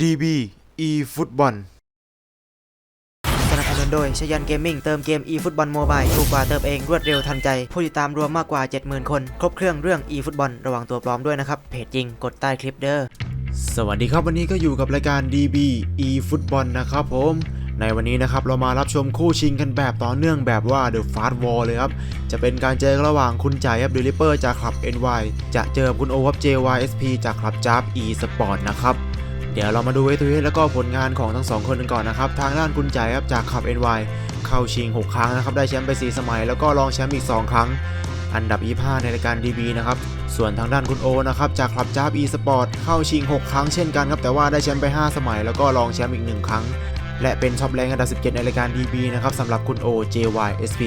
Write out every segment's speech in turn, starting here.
DB e ฟุตบอลสนับสนุนโดยชยันเกมมิ่งเติมเกม e ฟุตบอลโมบายถูกกว่าเติมเองรวดเร็วทันใจ ผู้ติดตามรวมมากกว่า 70,000 คน ครบเครื่องเรื่อง e ฟุตบอลระวังตัวปลอมด้วยนะครับ เพจจริงกดใต้คลิปเด้อสวัสดีครับวันนี้ก็อยู่กับรายการ DB e ฟุตบอลนะครับผมในวันนี้นะครับเรามารับชมคู่ชิงกันแบบต่อเนื่องแบบว่า The Fast War เลยครับ จะเป็นการเจอกันระหว่างคุณจ่ายครับเดลิเปอร์จากคลับ NY จะเจอกับคุณโอครับ JYSP จากคลับจับ e Sport นะครับ เดี๋ยวเรามาดูเอทูเอแล้วก็ผลงานของทั้งสองคนกันก่อนนะครับ ทางด้านคุณจ่ายครับจากคลับ NY เข้าชิง 6 ครั้งนะครับ ได้แชมป์ไป 4 สมัย แล้วก็รองแชมป์อีก 2 ครั้ง อันดับ 25 ในรายการ DB นะครับ ส่วนทางด้านคุณโอนะครับจากคลับจ้าบ e Sport เข้าชิง 6 ครั้งเช่นกันครับ แต่ว่าได้แชมป์ไป 5 สมัย แล้วก็รองแชมป์อีก 1 ครั้ง และเป็นท็อปแรงอันดับ 17 ในรายการ DB นะครับสำหรับคุณโอ JYSP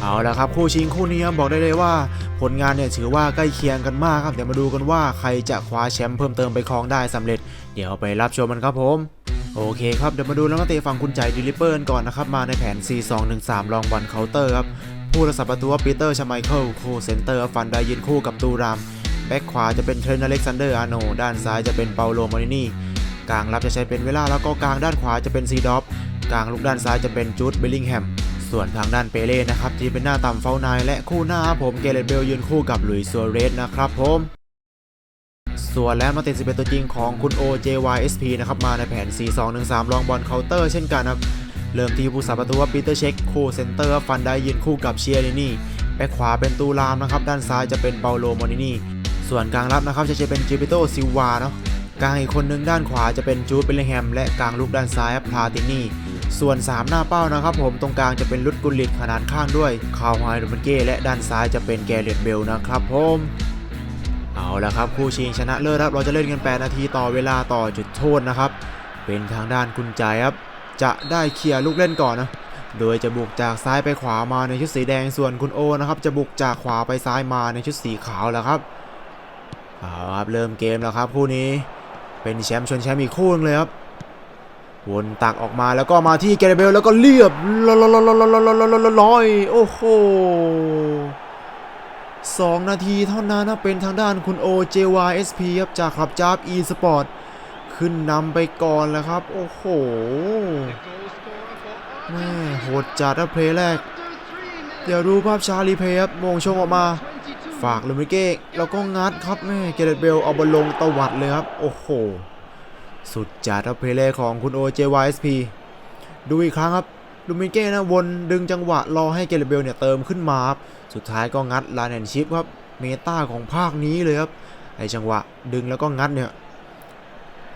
เอาละครับคู่ชิงคู่นี้บอกได้เลยว่า ผลงานเนี่ยถือว่าใกล้เคียงกันมากครับเดี๋ยวมาดูกันว่าใครจะคว้าแชมป์เพิ่มเติมไปครองได้สำเร็จ ดี๋ยวไปรับชมกันครับผม โอเคครับเดี๋ยวมาดูแล้วนักเตะฝั่งคุณใจดิลิเปอร์ก่อนนะครับ มาในแผน 4-2-1-3 ลองบอลเคาน์เตอร์ครับผู้รักษาประตูว่าปีเตอร์ชาไมเคิลโคเซนเตอร์ฟันได้ยืนคู่กับตูรามแบ็คขวาจะเป็นเทรนต์อเล็กซานเดอร์อาโนด้านซ้ายจะเป็นเปาโลมารินีกลางรับจะใช้เป็นเวลาแล้วก็กลางด้านขวาจะเป็นซีดอฟกลางลูกด้านซ้ายจะเป็นจูดเบลลิงแฮมส่วนทางด้านเปเล่นะครับที่เป็นหน้าต่ำเฝ้านายและคู่หน้าผมเกเรตเบลยืนคู่กับหลุยส์ซัวเรสนะครับผม ส่วนแล้วมาติด11 ตัวจริงของคุณ OJYSP นะครับมาในแผน 4-2-1-3ลองบอลเคาน์เตอร์เช่นกันครับเริ่มที่ผู้สาประตูว่าปีเตอร์เช็คคู่เซนเตอร์ฟันได้ยืนคู่กับเชียรินี่แบ็คขวาเป็นตูรามนะครับด้านซ้ายจะเป็นเปาโลมอนินีส่วนกลางรับนะครับจะเป็นจิปิโตซิลวาเนาะกลางอีกคนนึงด้านขวาจะเป็นจูดเบลลิงแฮม และกลางลูกด้านซ้ายพลาตินีส่วน 3 หน้าเป้านะครับผมตรงกลางจะเป็นลุดกุลลิตขนาดข้างด้วยคาวไฮโรมันเก้และด้านซ้ายจะเป็นแกเรตเบลนะครับผม เอาละครับคู่ชิงชนะเลิศครับเราจะเล่นกัน8นาทีต่อเวลาต่อจุดโทษนะครับ เป็นทางด้านคุณใจครับ จะได้เคลียร์ลูกเล่นก่อนนะโดยจะบุกจากซ้ายไปขวามาในชุดสีแดงส่วนคุณโอนะครับ จะบุกจากขวาไปซ้ายมาในชุดสีขาวแล้วครับเอาครับเริ่มเกมแล้วครับคู่นี้เป็นแชมป์ชนแชมป์อีกคู่นึงเลยครับวนตักออกมาแล้วก็มาที่เกเรเบลแล้วก็เรียบลอยโอ้โห 2 นาทีเท่านั้นนะเป็นทางด้านคุณ OJYSP ครับจากคลับจ้าบ e Sport ขึ้นนำไปก่อนแล้วครับ โอ้โหแม่โหดจัดนะเพลย์แรก เดี๋ยวดูภาพชาลีเพย์ครับมงชงออกมา ฝากลูมิเก้แล้วก็งัดครับแม่เกเรตเบลเอาบอลลงตวัดเลยครับ โอ้โห สุดจัดครับเพลย์แรกของคุณ OJYSP ดูอีกครั้งครับ ลูมิเก้นะวนดึงจังหวะรอให้เกเรเบลเนี่ยเติมขึ้นมาครับสุดท้ายก็งัดลานแอนชิปครับเมตาของภาคนี้เลยครับไอจังหวะดึงแล้วก็งัดเนี่ย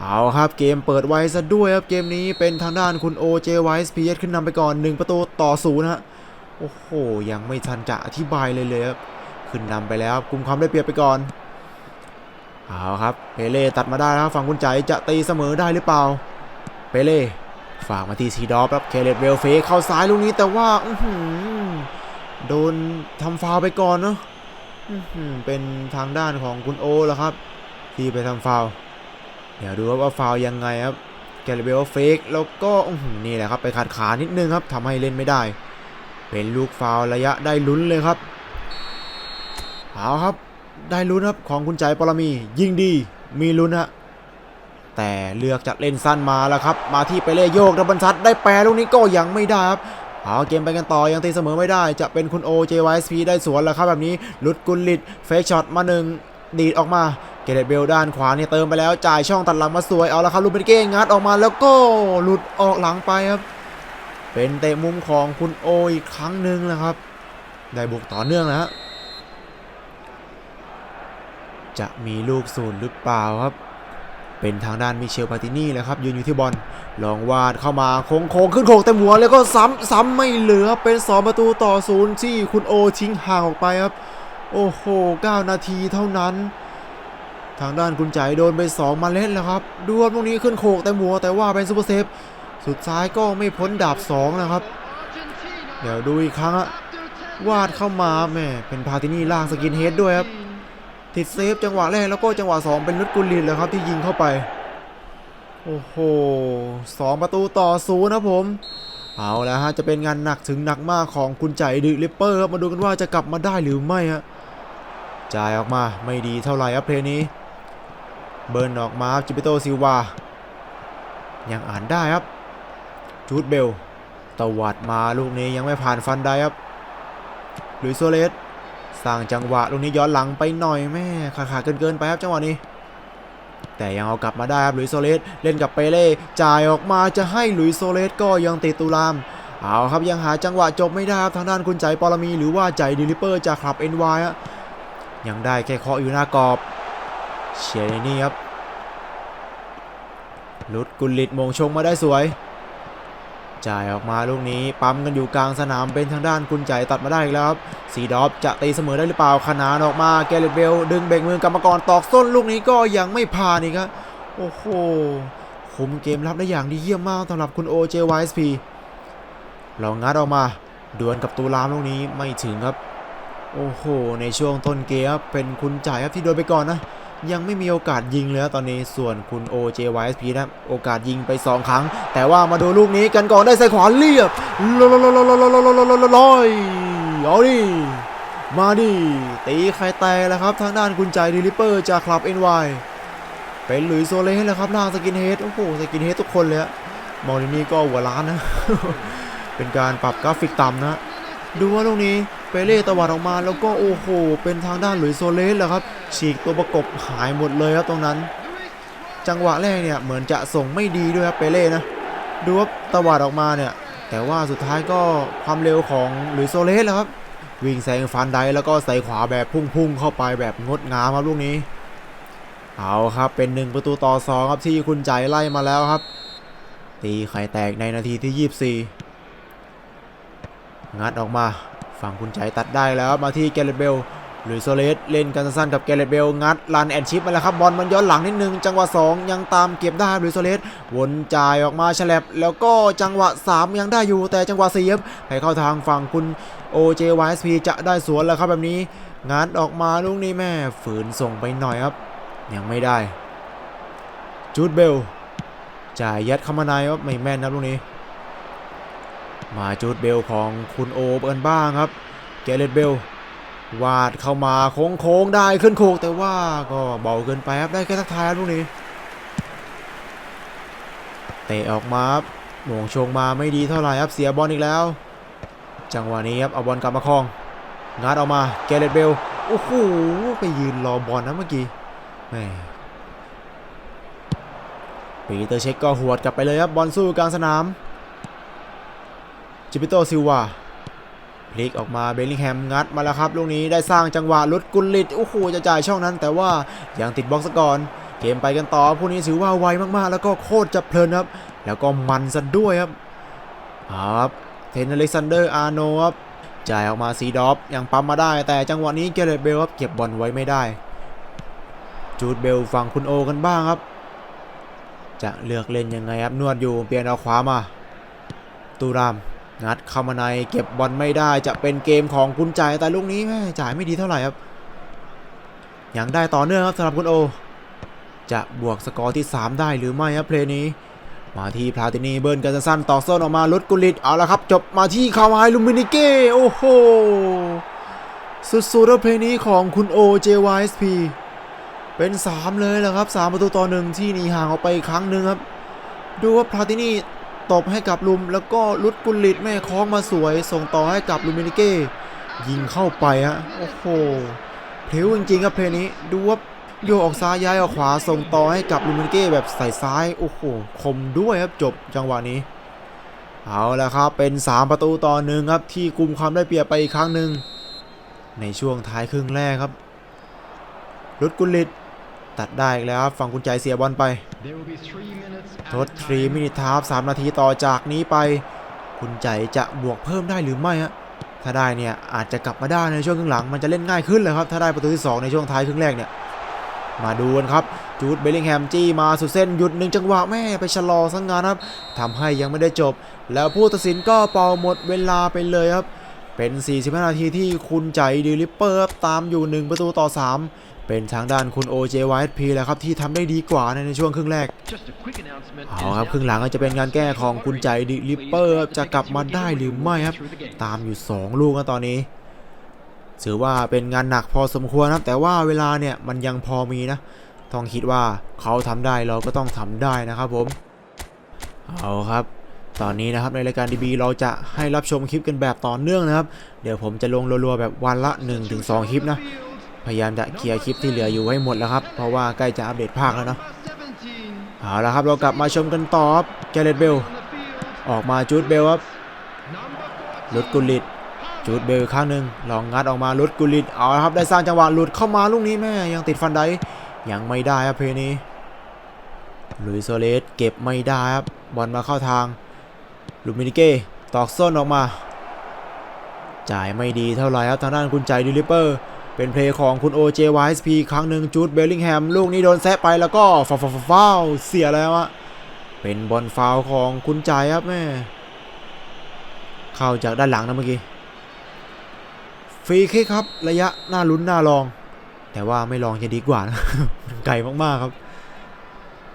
เอาครับเกมเปิดไว้ซะด้วยครับเกมนี้เป็นทางด้านคุณ OJYSPS ขึ้นนำไปก่อน 1 ประตูต่อศูนย์ฮะโอ้โห ยังไม่ทันจะอธิบายเลยเลยครับขึ้นนำไปแล้วครับกุมความได้เปรียบไปก่อนเอาครับเปเล่ตัดมาได้ครับฝั่งคุณใจจะตีเสมอได้หรือเปล่าเปเล่ ฝากมาที่ซีดอฟครับเคเลตเวลเฟกเข้าซ้ายลูกนี้แต่ว่าโดนทำฟาวไปก่อนเนาะเป็นทางด้านของคุณโอแล้วครับ ที่ไปทำฟาวเดี๋ยวดูว่าฟาวยังไงครับแกลเบลเฟกแล้วก็นี่แหละครับไปขัดขานิดนึงครับทำให้เล่นไม่ได้ เป็นลูกฟาวระยะได้ลุ้นเลยครับเอาครับ ได้ลุ้นครับของคุณใจปรมี ยิงดีมีลุ้นฮะ แต่เลือกจะเล่นสั้นมาแล้วครับ มาที่ไปเล่โยกดับบรรทัดได้แปรลูกนี้ก็ยังไม่ได้ครับเอาเกมไปกันต่อยังตีเสมอไม่ได้ จะเป็นคุณ OJYSP ได้สวนแล้วครับแบบนี้ลุดกุลลิตเฟกช็อตมาหนึ่งดีดออกมาเกเรตเบลด้านขวาเนี่ยเติมไปแล้วจ่ายช่องตัดหลังมาสวยเอาละครับลูกเป็นเก้งัดออกมาแล้วก็หลุดออกหลังไปครับ เป็นเตะมุมของคุณโออีกครั้งหนึ่งนะครับ ได้บุกต่อเนื่องแล้วจะมีลูกศูนย์หรือเปล่าครับ เป็นทางด้านมิเชลปาตินี่แหละครับยืนอยู่ที่บอลลองวาดเข้ามาโค้งโค้งขึ้นโค้งเต็มหัวแล้วก็ซ้ำซ้ำไม่เหลือเป็น 2 ประตูต่อศูนย์ที่คุณโอทิ้งห่างออกไปครับ โอ้โห 9 นาทีเท่านั้น ทางด้านคุณใจโดนไป 2 มาเล่นแล้วครับดวลพวกนี้ขึ้นโขกเต็มหัวแต่ว่าเป็นซูเปอร์เซฟสุดท้ายก็ไม่พ้นดาบ 2 นะครับ เดี๋ยวดูอีกครั้งอะวาดเข้ามาแม่เป็นพาตินี่ล่างสกินเฮดด้วยครับ ติดเซฟจังหวะแรกแล้วก็จังหวะ 2 เป็นลุดกุลินเลยครับที่ยิงเข้าไป โอ้โหสองประตูต่อศูนย์นะผม เอาแล้วฮะจะเป็นงานหนักถึงหนักมากของคุณใจดึลิปเปอร์ครับมาดูกันว่าจะกลับมาได้หรือไม่ฮะจ่ายออกมาไม่ดีเท่าไหร่ครับเพลนี้ เบิร์นออกมาจิปิโตซิลวายังอ่านได้ครับจูดเบลตวัดมาลูกนี้ยังไม่ผ่านฟันได้ครับหลุยโซเลส สร้างจังหวะลูกนี้ย้อนหลังไปหน่อยแม่ขาขาดเกินๆไปครับจังหวะนี้ แต่ยังเอากลับมาได้ครับลุยโซเลสเล่นกับเปเล่จ่ายออกมาจะให้ลุยโซเลสก็ยังติดตุลามเอาครับยังหาจังหวะจบไม่ได้ครับทางด้านคุณใจปรมี หรือว่าใจดิลิเปอร์จากคลับ NY ฮะยังได้แค่เคาะอยู่หน้ากรอบเชียร์นี่ครับลุดกุลลิตมงชงมาได้สวย จ่ายออกมาลูกนี้ปั๊มกันอยู่กลางสนามเป็นทางด้านคุณใจตัดมาได้อีกแล้วครับสีดอฟจะตีเสมอได้หรือเปล่าขนานออกมาแกเรตเบลดึงเบรกมือกรรมกรตอกส้นลูกนี้ก็ยังไม่ผ่านอีกครับโอ้โหคุมเกมรับได้อย่างดีเยี่ยมมากสำหรับคุณ OJYSP ลองงัดออกมาดวลกับตูรามลูกนี้ไม่ถึงครับ โอ้โห ในช่วงต้นเกมเป็นคุณจ่ายครับที่โดนไปก่อนนะ ยังไม่มีโอกาสยิงเลยตอนนี้ส่วนคุณ OJYSP นะโอกาสยิงไป 2 ครั้ง แต่ว่ามาดูลูกนี้กันก่อนได้ใส่ขวาเรียบลอยลอยเอาดิมาดิตีใครแตกแล้วครับ ทางด้านคุณใจดิลิเปอร์จากคลับ NY เป็นหลุยโซเล่แล้วครับล่างสกินเฮดโอ้โหสกินเฮดทุกคนเลยมอรินี่ก็หัวล้านนะ เป็นการปรับกราฟิกต่ำนะ ดูว่าลูกนี้เปเร่ตวัดออกมาแล้วก็โอ้โห เป็นทางด้านหลุยโซเลสแหละครับ ฉีกตัวประกบหายหมดเลยครับตรงนั้น จังหวะแรกเนี่ยเหมือนจะส่งไม่ดีด้วยครับเปเล่นะดูว่าตวัดออกมาเนี่ย แต่ว่าสุดท้ายก็ความเร็วของหลุยโซเลสแหละครับ วิ่งแซงฟันไดแล้วก็ใส่ขวาแบบพุ่งๆเข้าไปแบบงดงามครับลูกนี้ เอาครับเป็นหนึ่งประตูต่อสองครับที่คุณใจไล่มาแล้วครับ ตีไข่แตกในนาทีที่ 24 งัดออกมาฝั่งคุณใจตัดได้แล้วมาที่แกเรเบล หรือโซเลสเล่นกันสั้นกับแกเรตเบลงัดลันแอนชิปมาแล้วครับบอลมันย้อนหลังนิดนึงจังหวะ 2 ยังตามเก็บได้หรือโซเลสวนจ่ายออกมาฉลับแล้วก็จังหวะ 3 ยังได้อยู่แต่จังหวะ4ครับให้เข้าทางฝั่งคุณ OJYSP จะได้สวนแล้วครับแบบนี้งัดออกมาลูกนี้แม่ฝืนส่งไปหน่อยครับ ยังไม่ได้จูดเบลจ่ายยัดเข้ามาในครับไม่แม่นนะลูกนี้ มาจูดเบลของคุณโอกันบ้างครับเกเรตเบล วาดเข้ามาโค้งโค้งๆได้ขึ้นโคกแต่ว่าก็เบาเกินไปครับได้แค่ทักทายครับลูกนี้เตะออกมาครับหม่งชงมาไม่ดีเท่าไหร่ครับเสียบอลอีกแล้ว จังหวะนี้ครับเอาบอลกลับมาครองงัดออกมาเกเรตเบลโอ้โหไปยืนรอบอลนะเมื่อกี้แหมปีเตอร์เช็คก็หวดกลับไปเลยครับบอลสู้กลางสนามจิปิโตซิลวา พลิกออกมาเบลลิงแฮมงัดมาแล้วครับลูกนี้ได้สร้างจังหวะลุดกุลลิตโอ้โหจะจ่ายช่องนั้น แต่ว่ายังติดบล็อกซะก่อนเกมไปกันต่อผู้นี้ถือว่าไวมากๆ แล้วก็โคตรจะเพลินครับ แล้วก็มันซะด้วยครับเอาครับเทนอเล็กซานเดอร์อาร์โนครับจ่ายออกมาซีดอฟยังปั๊มมาได้ แต่จังหวะนี้เกเรตเบลครับเก็บบอลไว้ไม่ได้ จูดเบลฝั่งคุณโอกันบ้างครับ จะเลือกเล่นยังไงครับนวดอยู่เปลี่ยนเอาขวามาตูราม งัดเข้ามาในเก็บบอลไม่ได้จะเป็นเกมของคุณจ่ายแต่ลูกนี้แม่จ่ายไม่ดีเท่าไหร่ครับยังได้ต่อเนื่องครับสำหรับคุณโอ จะบวกสกอร์ที่ 3 ได้หรือไม่ครับเพลย์นี้ มาที่พลาตินีเบิร์นกันสั้นต่อโซนออกมาลดกุลิตเอาละครับ จบมาที่คาวายลูมินิเก้โอ้โหสุดๆแล้วเพลย์นี้ของคุณโอ JYSP เป็น 3 เลยแหละครับ 3 ประตูต่อหนึ่งที่หนีห่างออกไปอีกครั้งหนึ่งครับ ดูว่าพลาตินี ตบให้กับลุมแล้วก็ลุดกุลิตแม่คล้องมาสวย ส่งต่อให้กับลูมินิเก้ยิงเข้าไปฮะโอ้โหเพลวจริงๆครับเพลงนี้ดูว่าโยออกซ้ายย้ายออกขวาส่งต่อให้กับลูมินิเก้แบบใส่ซ้ายโอ้โหคมด้วยครับจบจังหวะนี้ เอาละครับเป็น 3 ประตูต่อหนึ่งครับที่กลุ่มความได้เปรียบไปอีกครั้งหนึ่งในช่วงท้ายครึ่งแรกครับลุดกุลิต ตัดได้อีกแล้วครับฝั่งคุณใจเสียบอลไปทดทรีมินิทาร์ฟสามนาทีต่อจากนี้ไป คุณใจจะบวกเพิ่มได้หรือไม่ฮะถ้าได้เนี่ยอาจจะกลับมาได้ในช่วงครึ่งหลังมันจะเล่นง่ายขึ้นเลยครับถ้าได้ประตูที่ 2 ในช่วงท้ายครึ่งแรกเนี่ยมาดูกันครับจูดเบลลิงแฮมจี้มาสุดเส้นหยุดหนึ่งจังหวะแม่ไปชะลอสังงานครับทำให้ยังไม่ได้จบ แล้วผู้ตัดสินก็เป่าหมดเวลาไปเลยครับเป็น 45 นาทีที่คุณใจดีลิปเปอร์ตามอยู่ 1 ประตูต่อ 3 เป็นทางด้านคุณ OJYSP แหละครับที่ทำได้ดีกว่าในช่วงครึ่งแรกเอาครับครึ่งหลังก็จะเป็นการแก้ของคุณใจดิลิปเปอร์ครับจะกลับมาได้หรือไม่ครับ ตามอยู่ 2 ลูกนะตอนนี้ถือว่าเป็นงานหนักพอสมควรครับแต่ว่าเวลาเนี่ยมันยังพอมีนะต้องคิดว่าเขาทำได้เราก็ต้องทำได้นะครับผมเอาครับตอนนี้นะครับในรายการดีบีเราจะให้รับชมคลิปกันแบบต่อเนื่องนะครับ เดี๋ยวผมจะลงรัวๆแบบวันละ 1-2 คลิปนะ พยายามจะเคลียร์คลิปที่เหลืออยู่ให้หมดแล้วครับ เพราะว่าใกล้จะอัปเดตภาคแล้วเนาะเอาละครับเรากลับมาชมกันต่อครับแกเรตเบลออกมาจูดเบลครับลุดกุลิตจูดเบลอีกครั้งหนึ่งลองงัดออกมาลุดกุลิตเอาละครับได้สร้างจังหวะหลุดเข้ามาลูกนี้แม่ยังติดฟันไดยังไม่ได้ครับเพลนี้ลุยโซเลสเก็บไม่ได้ครับบอลมาเข้าทางลูมินิเก้ตอกส้นออกมา จ่ายไม่ดีเท่าไหร่ครับทางด้านคุณใจดิลิเปอร์ เป็นเพลย์ของคุณ OJ YSP ครั้งหนึ่งจูดเบลลิงแฮม ลูกนี้โดนแซะไปแล้วก็ฟาวฟาวฟาวเสียแล้วอะเป็นบอลฟาวของคุณใจครับแม่ เข้าจากด้านหลังนะเมื่อกี้ ฟรีคิกครับ ระยะหน้าลุ้นหน้าลอง แต่ว่าไม่ลองจะดีกว่านะมันไกลมากๆครับ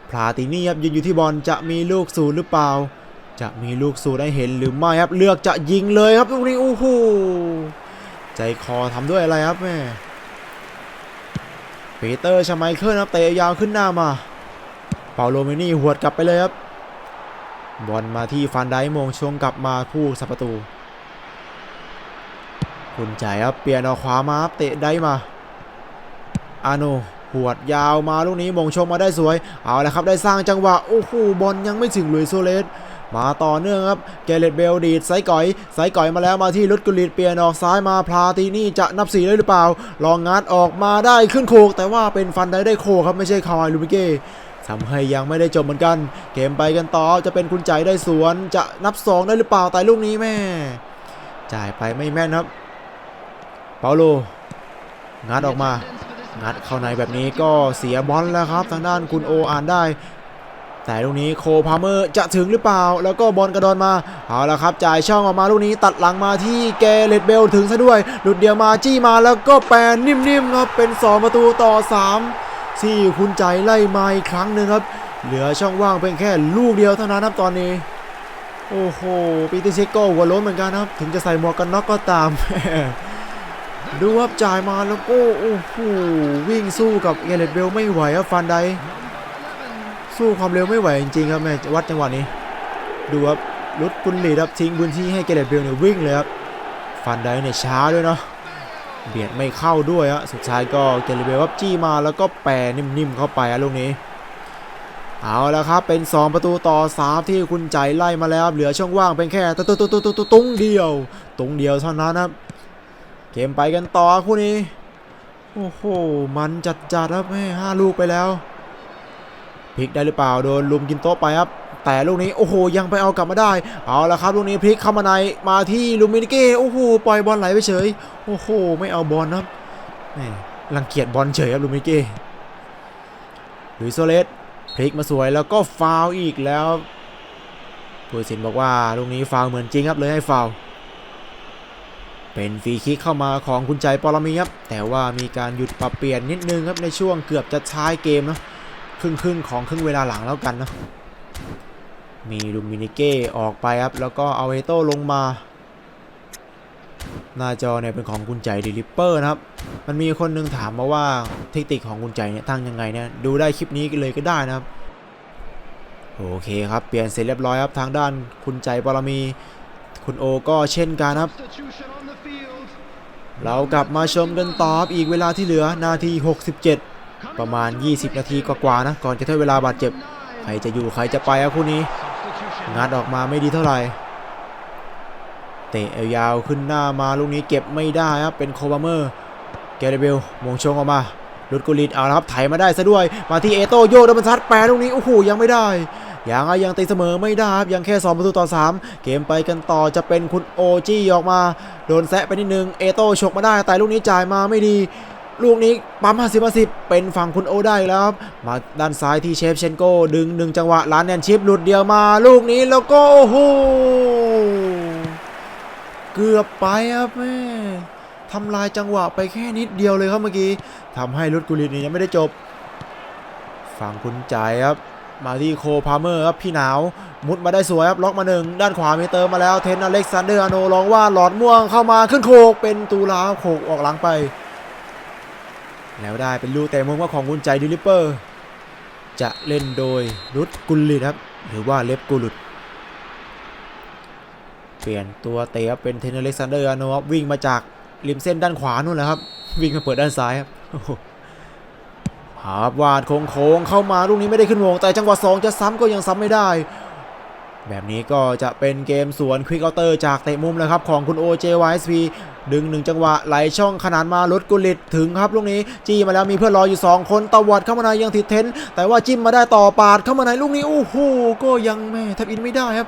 พลาตินี่ครับยืนอยู่ที่บอลจะมีลูกสูนหรือเปล่า จะมีลูกสูนได้เห็นหรือไม่ครับเลือกจะยิงเลยครับลูกนี้โอ้โห ใจคอทำด้วยอะไรครับแม่ปีเตอร์ชาไมเคิลครับเตะยาวขึ้นหน้ามา เปาโลเมนี่หวดกลับไปเลยครับ บอลมาที่ฟันไดมงช่วงกลับมาผู้สับประตู คุณใจครับเปลี่ยนออกขวามาเตะได้มาอาโนหวดยาวมาลูกนี้มงชงมาได้สวย เอาละครับได้สร้างจังหวะ โอ้โหบอลยังไม่ถึงลุยโซเลส มาต่อเนื่องครับเกเรตเบลดีดไซก่อยไซก่อยมาแล้วมาที่ลุดกุลิตเปลี่ยนออกซ้ายมาพลาตีนี่จะนับสีได้หรือเปล่า ลองงัดออกมาได้ขึ้นโคก แต่ว่าเป็นฟันได้ได้โคครับไม่ใช่คาวายลูมิเก้ทำให้ยังไม่ได้จบเหมือนกัน เกมไปกันต่อจะเป็นคุณใจได้สวน จะนับสองได้หรือเปล่าแต่ลูกนี้แม่ จ่ายไปไม่แม่นครับ เปาโลงัดออกมา งัดเข้าในแบบนี้ก็เสียบอลแล้วครับ ทางด้านคุณโออ่านได้ แต่ลูกนี้โคพาเมอร์จะถึงหรือเปล่า แล้วก็บอลกระดอนมา เอาละครับ จ่ายช่องออกมาลูกนี้ตัดหลังมาที่เกเรตเบลถึงซะด้วย หลุดเดียวมาจี้มาแล้วก็แปรนิ่มๆครับ เป็น 2 ประตูต่อ 3 ที่คุณใจไล่มาอีกครั้งหนึ่งครับ เหลือช่องว่างเพียงแค่ลูกเดียวเท่านั้นครับตอนนี้ โอ้โหปีเตอร์เชคก็หัวล้นเหมือนกันครับ ถึงจะใส่หมวกกันน็อกก็ตามดูครับจ่ายมาแล้วก็โอ้โหวิ่งสู้กับเกเรตเบลไม่ไหวครับฟันได สู้ความเร็วไม่ไหวจริงๆครับแม่วัดจังหวะนี้ ดูครับรุดกุนหลีครับทิ้งพื้นที่ให้เกเรตเบลเนี่ยวิ่งเลยครับฟันได้เนี่ยช้าด้วยเนาะเบียดไม่เข้าด้วยฮะสุดท้ายก็เกเรตเบลครับจี้มาแล้วก็แปรนิ่มๆเข้าไปอะลูกนี้เอาแล้วครับ เป็น 2 ประตูต่อ3ที่คุณใจไล่มาแล้ว เหลือช่องว่างเป็นแค่ตุ้ตุ้ตุ้ตุ้ตุ้ตุ้งเดียวตรงเดียวเท่านั้นครับเกมไปกันต่อคู่นี้ โอ้โห มันจัดจัดๆครับแม่ห้าลูกไปแล้ว พลิกได้หรือเปล่าโดนลุมกินโต๊ะไปครับแต่ลูกนี้โอ้โหยังไปเอากลับมาได้ เอาละครับลูกนี้พลิกเข้ามาในมาที่ลูมินิเก้โอ้โหปล่อยบอลไหลไปเฉยโอ้โหไม่เอาบอลครับแหมรังเกียจบอลเฉยครับลูมินิเก้ลุยโซเลสพลิกมาสวยแล้วก็ฟาวล์อีกแล้วผู้สินบอกว่าลูกนี้ฟาวล์เหมือนจริงครับเลยให้ฟาวล์เป็นฟรีคิกเข้ามาของคุณใจปรมีครับแต่ว่ามีการหยุดปรับเปลี่ยนนิดนึงครับในช่วงเกือบจะท้ายเกมนะ ครึ่งครึ่งของครึ่งเวลาหลังแล้วกันนะมีลูมินิเก้ออกไปครับ แล้วก็เอาเอโต้ลงมา หน้าจอเนี่ยเป็นของคุณใจดิลิปเปอร์นะครับ มันมีคนหนึงถามมาว่าเทคนิคของคุณใจเนี่ยตั้งยังไงเนี่ยดูได้คลิปนี้เลยก็ได้นะครับ โอเคครับ เปลี่ยนเสร็จเรียบร้อยครับ ทางด้านคุณใจปรมี คุณโอก็เช่นกันครับ เรากลับมาชมกันต่ออีกเวลาที่เหลือนาที 67 ประมาณ 20 นาทีกว่าๆนะ ก่อนจะถึงเวลาบาดเจ็บ ใครจะอยู่ใครจะไปครับคู่นี้ งัดออกมาไม่ดีเท่าไหร่ เตะยาวขึ้นหน้ามาลูกนี้เก็บไม่ได้ครับ เป็นโคบาเมอร์ แกเรเบลมงชงออกมาลุดกุลิตเอาละครับไถมาได้ซะด้วย มาที่เอโตโยดับซัดแปรลูกนี้ โอ้โห ยังไม่ได้ยังไงยังตีเสมอไม่ได้ครับ ยังแค่ 2 ประตูต่อ 3 เกมไปกันต่อจะเป็นคุณโอจีออกมา โดนแซะไปนิดนึง เอโตฉกมาได้แต่ลูกนี้จ่ายมาไม่ดี ลูกนี้ปั๊ม50 50เป็นฝั่งคุณโอได้แล้วครับ มาด้านซ้ายที่เชฟเชนโกดึงหนึ่งจังหวะล้านแนนชิปหลุดเดียวมา ลูกนี้แล้วก็โอ้โหเกือบไปครับแม่ทำลายจังหวะไปแค่นิดเดียวเลยครับเมื่อกี้ทำให้รุดกุลิตนี่ยังไม่ได้จบฝั่งคุณใจครับมาที่โคพาเมอร์ครับพี่หนาวมุดมาได้สวยครับล็อกมาหนึ่งด้านขวามีเติมมาแล้วเทนอเล็กซานเดอร์อโนลองว่าหลอดม่วงเข้ามาขึ้นโคกเป็นตูลาโคกออกหลังไป แล้วได้เป็นลูกเตะมุมว่าของกุญใจดิลิเปอร์ จะเล่นโดยรุดกุลลิครับ หรือว่าเล็บกุลุด เปลี่ยนตัวเตะเป็นเทนเนล็กซานเดอร์นอฟวิ่งมาจากริมเส้นด้านขวานู่นแหละครับ วิ่งมาเปิดด้านซ้ายครับหาบวาดโค้งๆเข้ามาลูกนี้ไม่ได้ขึ้นวง แต่จังหวะ 2 จะซ้ำก็ยังซ้ำไม่ได้ แบบนี้ก็จะเป็นเกมสวนควิกเอาเตอร์จากเตะมุมแล้วครับ ของคุณ OJYSP ดึงหนึ่งจังหวะไหลช่องขนานมาลดกุลิตถึงครับลูกนี้จี้มาแล้วมีเพื่อนรออยู่ 2 คนตวัดเข้ามาในยังติดเทน แต่ว่าจิ้มมาได้ต่อปาดเข้ามาในลูกนี้โอ้โหก็ยังแม่แทบอินไม่ได้ครับ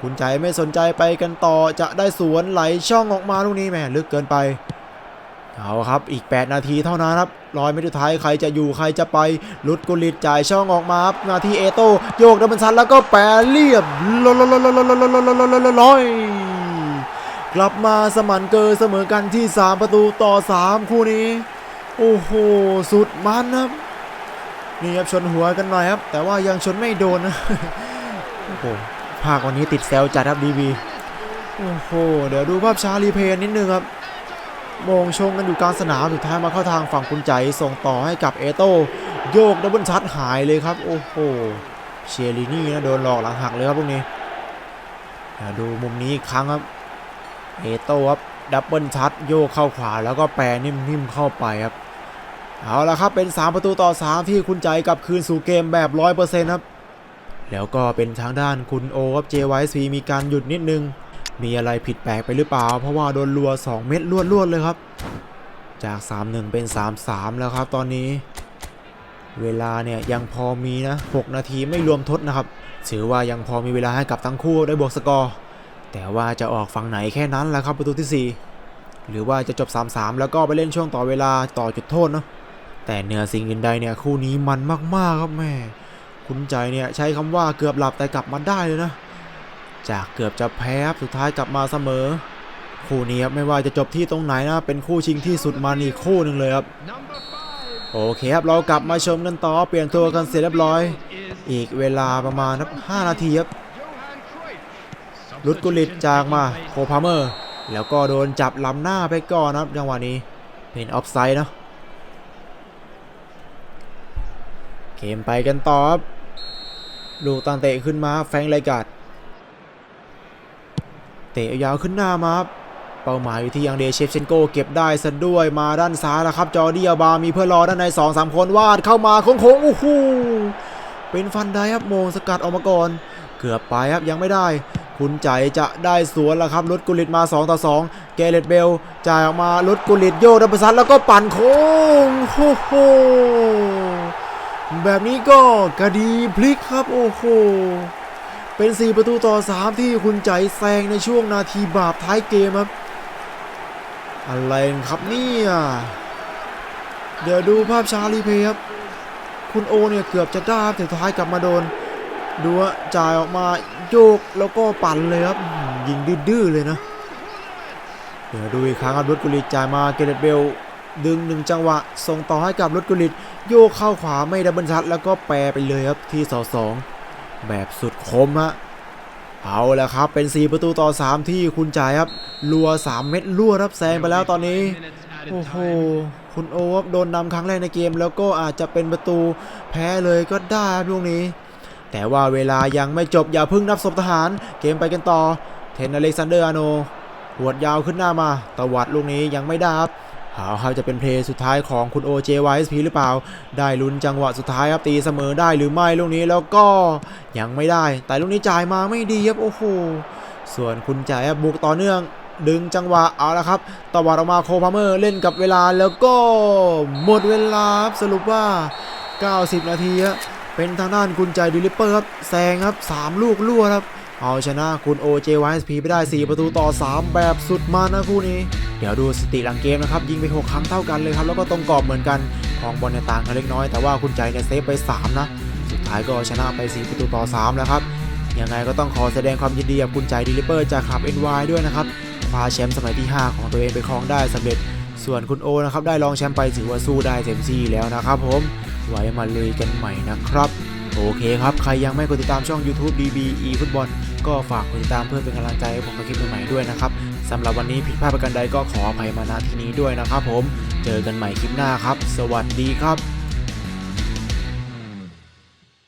คุณใจไม่สนใจไปกันต่อจะได้สวนไหลช่องออกมาลูกนี้แม่ลึกเกินไปเอาครับอีก 8 นาทีเท่านั้นครับ ร้อยเมตรสุท้ายใครจะอยู่ใครจะไปลุดกุลิดจ่ายช่องออกมาอับนาทีเอโต้โยกดับเบิลซันแล้วก็แปรเรียบร้อยกลับมาสมานเกอร์เสมอกันที่ 3 ประตูต่อ 3 คู่นี้ โอ้โห สุดมันครับนี่ครับชนหัวกันหน่อยครับ แต่ว่ายังชนไม่โดนนะโอ้โหภาควันนี้ติดเซลจัดครับดีบีโอ้โห เดี๋ยวดูภาพชารีเพย์นิดนึงครับ มงชงกันอยู่กลางสนามสุดท้ายมาเข้าทางฝั่งคุณใจส่งต่อให้กับเอโต้โยกดับเบิลชัดหายเลยครับ โอ้โหเชียรินี่นะโดนหลอกหลังหักเลยครับพวกนี้ดูมุมนี้อีกครั้งครับเอโต้ครับดับเบิลชัดโยกเข้าขวาแล้วก็แปรนิ่มๆเข้าไปครับเอาละครับเป็น 3 ประตูต่อ 3 ที่คุณใจกลับคืนสู่เกมแบบ 100%ครับแล้วก็เป็นทางด้านคุณโอครับ JYC มีการหยุดนิดนึง มีอะไรผิดแปลกไปหรือเปล่า เพราะว่าโดนรัว 2 เม็ดรวดๆเลยครับ จาก 3-1 เป็น 3-3 แล้วครับ ตอนนี้ เวลาเนี่ยยังพอมีนะ 6 นาทีไม่รวมทดนะครับ ถือว่ายังพอมีเวลาให้กับทั้งคู่ได้บวกสกอร์ แต่ว่าจะออกฝั่งไหนแค่นั้นแหละครับประตูที่ 4 หรือว่าจะจบ 3-3 แล้วก็ไปเล่นช่วงต่อเวลาต่อจุดโทษเนาะ แต่เหนือสิ่งอื่นใดเนี่ยคู่นี้มันมากๆครับแม่ คุณใจเนี่ยใช้คำว่าเกือบหลับแต่กลับมาได้เลยนะ จากเกือบจะแพ้สุดท้ายกลับมาเสมอ คู่นี้ครับไม่ว่าจะจบที่ตรงไหนนะ เป็นคู่ชิงที่สุดมันอีกคู่หนึ่งเลยครับ โอเคครับ เรากลับมาชมกันต่อเปลี่ยนตัวกันเสร็จเรียบร้อย อีกเวลาประมาณนับ5นาทีครับลุดกุลิตจากมาโคพาเมอร์ แล้วก็โดนจับลำหน้าไปก่อนนะครับจังหวะนี้เป็นออฟไซด์เนาะเกมไปกันต่อลูกตังเตะขึ้นมาแฟงไรกัด ตะยาวขึ้นหน้ามาครับเป้าหมายอยู่ที่ยังเดเชฟเชนโกเก็บได้ซะด้วยมาด้านซ้ายแล้วครับ จอร์ดี้อาบามีเพื่อรอด้านใน2 3คนวาดเข้ามาโค้งๆโอ้โหเป็นฟันได้ครับโมงสกัดออกมาก่อนเกือบไปครับยังไม่ได้ คุณใจจะได้สวนแล้วครับลดกุลิตมา 2 ต่อ 2 เกเรตเบลจ่ายออกมาลดกุลิตโยดับเบิลซัดแล้วก็ปั่นโค้งโอ้โหแบบนี้ก็กระดีพลิกครับโอ้โห เป็น 4 ประตูต่อ 3 ที่คุณใจแซงในช่วงนาทีบาปท้ายเกมครับ อะไรครับเนี่ยเดี๋ยวดูภาพชารีเพย์ครับ คุณโอเนี่ยเกือบจะได้แต่ท้ายกลับมาโดน ดูว่าจ่ายออกมาโยกแล้วก็ปั่นเลยครับ ยิงดื้อเลยนะ เดี๋ยวดูอีกครั้งครับรถกุลิตจ่ายมาเกเรตเบลดึงหนึ่งจังหวะ ส่งต่อให้กับรถกุลิตโยกเข้าขวาไม่ดับเบิลชัดแล้วก็แปรไปเลยครับที่เสาสอง แบบสุดคมฮะเอาแล้วครับ เป็น 4 ประตูต่อ 3 ที่คุณจ่ายครับรัว 3 เม็ดรัวรับแซงไปแล้วตอนนี้ โอ้โห คุณโอครับโดนนำครั้งแรกในเกม แล้วก็อาจจะเป็นประตูแพ้เลยก็ได้ครับลูกนี้ แต่ว่าเวลายังไม่จบอย่าพิ่งนับศพทหาร เกมไปกันต่อ เทนอเล็กซานเดอร์อาโน หวดยาวขึ้นหน้ามา ตวัดลูกนี้ยังไม่ได้ครับ เอาครับจะเป็นเพลย์สุดท้ายของคุณ OJYSP หรือเปล่า ได้ลุ้นจังหวะสุดท้ายครับตีเสมอได้หรือไม่ลูกนี้แล้วก็ยังไม่ได้ แต่ลูกนี้จ่ายมาไม่ดีครับโอ้โหส่วนคุณจ่ายครับบุกต่อเนื่องดึงจังหวะเอาละครับตวัดออกมาโคพาเมอร์เล่นกับเวลาแล้วก็หมดเวลาครับสรุปว่า 90 นาทีครับเป็นทางด้านคุณใจดิลิปเปอร์ครับแซงครับ 3 ลูกลั่วครับ เอาชนะคุณ OJYSP ไปได้ 4 ประตูต่อ 3 แบบสุดมันนะคู่นี้ เดี๋ยวดูสติหลังเกมนะครับยิงไป 6 ครั้งเท่ากันเลยครับ แล้วก็ตรงกรอบเหมือนกันของบอลในต่างกันเล็กน้อยแต่ว่าคุณใจเนี่ยเซฟไป 3 นะ สุดท้ายก็ชนะไป 4 ประตูต่อ 3 แล้วครับ ยังไงก็ต้องขอแสดงความยินดีกับคุณใจดิลิเปอร์จากคลับ NY ด้วยนะครับคว้าแชมป์สมัยที่ 5 ของตัวเองไปครองได้สำเร็จ ส่วนคุณโอนะครับได้รองแชมป์ไปถือว่าสู้ได้เต็มที่แล้วนะครับผมไว้มาเลยกันใหม่นะครับโอเคครับ ใครยังไม่กดติดตามช่อง YouTube DBE ฟุตบอลก็ฝากกดติดตามเพื่อเป็นกำลังใจให้ผมกับคลิปใหม่ๆด้วยนะครับ สำหรับวันนี้ผิดพลาดประการใดก็ขออภัยมาณที่นี้ด้วยนะครับผม เจอกันใหม่คลิปหน้าครับ สวัสดีครับ